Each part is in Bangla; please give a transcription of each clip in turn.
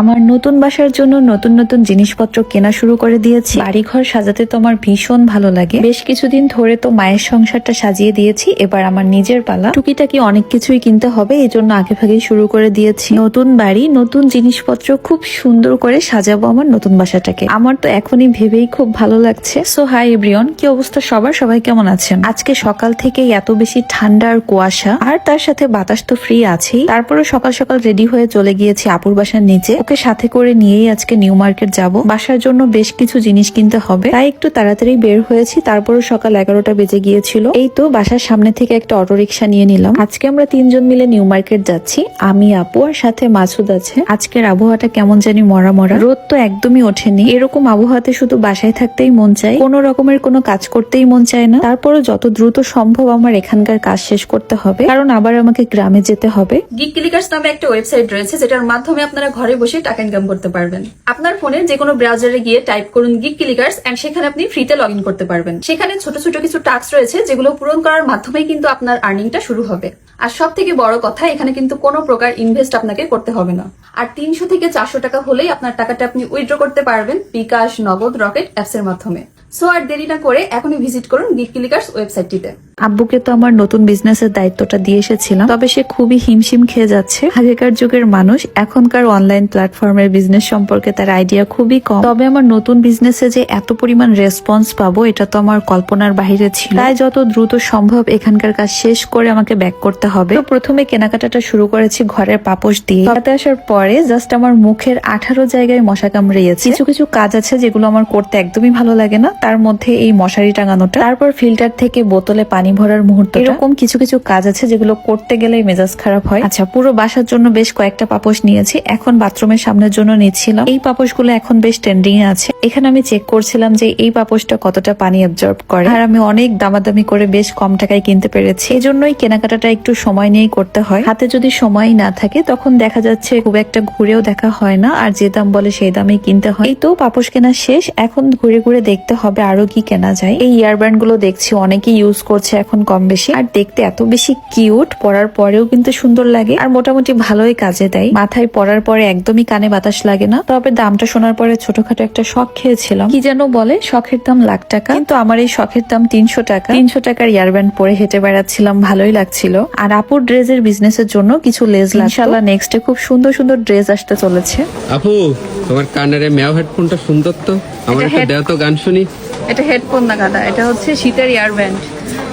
আমার নতুন বাসার জন্য নতুন নতুন জিনিসপত্র কেনা শুরু করে দিয়েছি। বাড়িঘর সাজাতে তো আমার ভীষণ ভালো লাগে। বেশ কিছুদিন ধরে তো মায়ের সংসারটা সাজিয়ে দিয়েছি। এবার আমার নিজের পালা। টুকিটাকি অনেক কিছুই কিনতে হবে এই জন্য আগে ভাগেই শুরু করে দিয়েছি। নতুন বাড়ি, নতুন জিনিসপত্র খুব সুন্দর করে সাজাবো আমার নতুন বাসাটাকে। আমার তো এখনই ভেবেই খুব ভালো লাগছে। সো হাই এভরিওন কি অবস্থা সবার? সবাই কেমন আছেন? আজকে সকাল থেকেই এত বেশি ঠান্ডা আর কুয়াশা, আর তার সাথে বাতাস তো ফ্রি আছেই। তারপরে সকাল সকাল রেডি হয়ে চলে গিয়েছি আপুর বাসার নিচে। ওকে সাথে করে নিয়েই আজকে নিউ মার্কেট যাব। বাসার জন্য বেশ কিছু জিনিস কিনতে হবে। তাই একটু তাড়াতাড়ি বের হয়েছি। তারপরে সকাল এগারোটা বেজে গিয়েছিল। এই তো বাসার সামনে থেকে একটা অটো রিক্সা নিয়ে নিলাম। আজকে আমরা তিনজন মিলে নিউ মার্কেট যাচ্ছি। আমি, আপু আর সাথে মাসুদ আছে। আজকের আবহাওয়াটা কেমন জানি মরা মরা। রোদ তো একদমই ওঠেনি। এরকম আবহাওয়াতে শুধু বাসায় থাকতেই মন চায়। কোনো রকমের কোনো কাজ করতেই মন চায় না। তারপরে যত দ্রুত সম্ভব আমার এখানকার কাজ শেষ করতে হবে। কারণ আবার আমাকে গ্রামে যেতে হবে। গিগ ক্লিকার্স নামে একটা ওয়েবসাইট রয়েছে, যেটার মাধ্যমে আপনারা ঘরে বসে টাকা ইনকাম করতে পারবেন। আপনার ফোনে যে কোনো ব্রাউজারে গিয়ে টাইপ করুন গিক ক্লিকার্স এন্ড সেখানে আপনি ফ্রিতে লগ করতে পারবেন। সেখানে ছোট ছোট কিছু টাস্ক রয়েছে যেগুলো পূরণ করার মাধ্যমে কিন্তু আপনার আর্নিংটা শুরু হবে। আর সব থেকে বড় কথা, এখানে কিন্তু কোনো প্রকার ইনভেস্ট আপনাকে করতে হবে না। আর তিনশো থেকে চারশো টাকা হলেই আপনার টাকাটা আপনি উইথড্র করতে পারবেন বিকাশ, নগদ রকেট অ্যাপস এর মাধ্যমে। সো আর দেরি না করে এখনই ভিজিট করুন গিগ ক্লিকার্স ওয়েবসাইটটিতে আব্বুকে তো আমার নতুন বিজনেসের দায়িত্বটা দিয়ে এসেছিলাম। তবে সে খুবই হিমশিম খেয়ে যাচ্ছে। আগেকার যুগের মানুষ এখনকার অনলাইন প্ল্যাটফর্মের বিজনেস সম্পর্কে তার আইডিয়া খুবই কম। তবে আমার নতুন বিজনেসে যে এত পরিমাণ রেসপন্স পাবো, এটা তো আমার কল্পনার বাহিরে ছিল। তাই যত দ্রুত সম্ভব এখানকার কাজ শেষ করে আমাকে ব্যাক করতে হবে। তো প্রথমে কেনাকাটাটা শুরু করেছি ঘরের পাপোশ দিয়ে। হাতে আসার পরে জাস্ট আমার মুখের আঠারো জায়গায় মশা কামড়িয়েছে কিছু কিছু কাজ আছে যেগুলো আমার করতে একদমই ভালো লাগে না। তার মধ্যে এই মশারি টাঙানোটা। তারপর ফিল্টার থেকে বোতলে পানি ভরার মুহূর্ত এরকম কিছু কিছু কাজ আছে যেগুলো করতে গেলেই মেজাজ খারাপ হয়। আচ্ছা পুরো বাসার জন্য বেশ কয়েকটা পাপোশ নিয়েছি। এখন বাথরুমের সামনের জন্য নিচ্ছিলাম। এই পাপোশগুলো এখন বেশ ট্রেন্ডিং এ আছে। এখানে আমি চেক করছিলাম যে এই পাপোশটা কতটা পানি অ্যাবজর্ব করে। আর আমি অনেক দামাদামি করে বেশ কম টাকায় কিনতে পেরেছি। এই জন্যই কেনাকাটাটা একটু সময় নিয়েই করতে হয়। হাতে যদি সময় না থাকে, তখন দেখা যাচ্ছে খুব একটা ঘুরেও দেখা হয় না। আর যে দাম বলে সেই দামেই কিনতে হয়। এই তো পাপোশ কেনা শেষ। এখন ঘুরে ঘুরে দেখতে হবে আরও কি কেনা যায়? এই ইয়ারব্যান্ডগুলো দেখছি অনেকেই ইউজ করছে এখন কম বেশি। আর দেখতে এত বেশি কিউট পরার পরেও কিন্তু সুন্দর লাগে। আর মোটামুটি ভালোই কাজে দেয়। মাথায় পরার পরে একদমই কানে বাতাস লাগে না। তবে দামটা শোনার পরে ছোটখাটো একটা শখ খেয়েছিলাম। কি যেন বলে শখের দাম লাখ টাকা। কিন্তু আমার এই শখের দাম তিনশো টাকা। তিনশো টাকার ইয়ারব্যান্ড পরে হেঁটে বেড়াচ্ছিলাম ভালোই লাগছিল। আর আপুর ড্রেসের বিজনেসের জন্য কিছু লেজ ইনশাল্লাহ নেক্সটে খুব সুন্দর সুন্দর ড্রেস আসতে চলেছে। আপু তোমার কানের ম্যাও হেডফোনটা সুন্দর তো? আমার একটা দেও তো গান শুনি। এটা হেডফোন না গাদা এটা হচ্ছে শীতের ইয়ার ব্যান্ড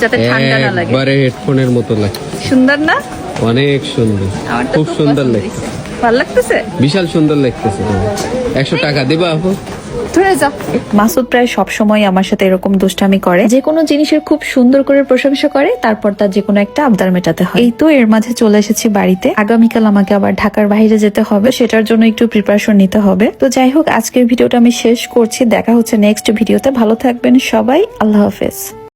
যাতে ঠান্ডা না লাগে। একবারে হেডফোনের মতো লাগে। সুন্দর না? অনেক সুন্দর। খুব সুন্দর লাগছে। ভালো লাগতেছে? বিশাল সুন্দর লাগতেছে। তোমার একশো টাকা দেবা আপু? ধরে যাও। মাসুদ প্রায় সব সময় আমার সাথে এরকম দুষ্টামি করে। যে কোনো জিনিসের খুব সুন্দর করে প্রশংসা করে, তারপর তার যে কোনো একটা আবদার মেটাতে হয়। এই তো এর মাঝে চলে এসেছি বাড়িতে। আগামীকাল আমাকে আবার ঢাকার বাইরে যেতে হবে, সেটার জন্য একটু প্রিপারেশন নিতে হবে। তো যাই হোক, আজকের ভিডিওটা আমি শেষ করছি। দেখা হচ্ছে নেক্সট ভিডিওতে। ভালো থাকবেন সবাই। আল্লাহ হাফেজ।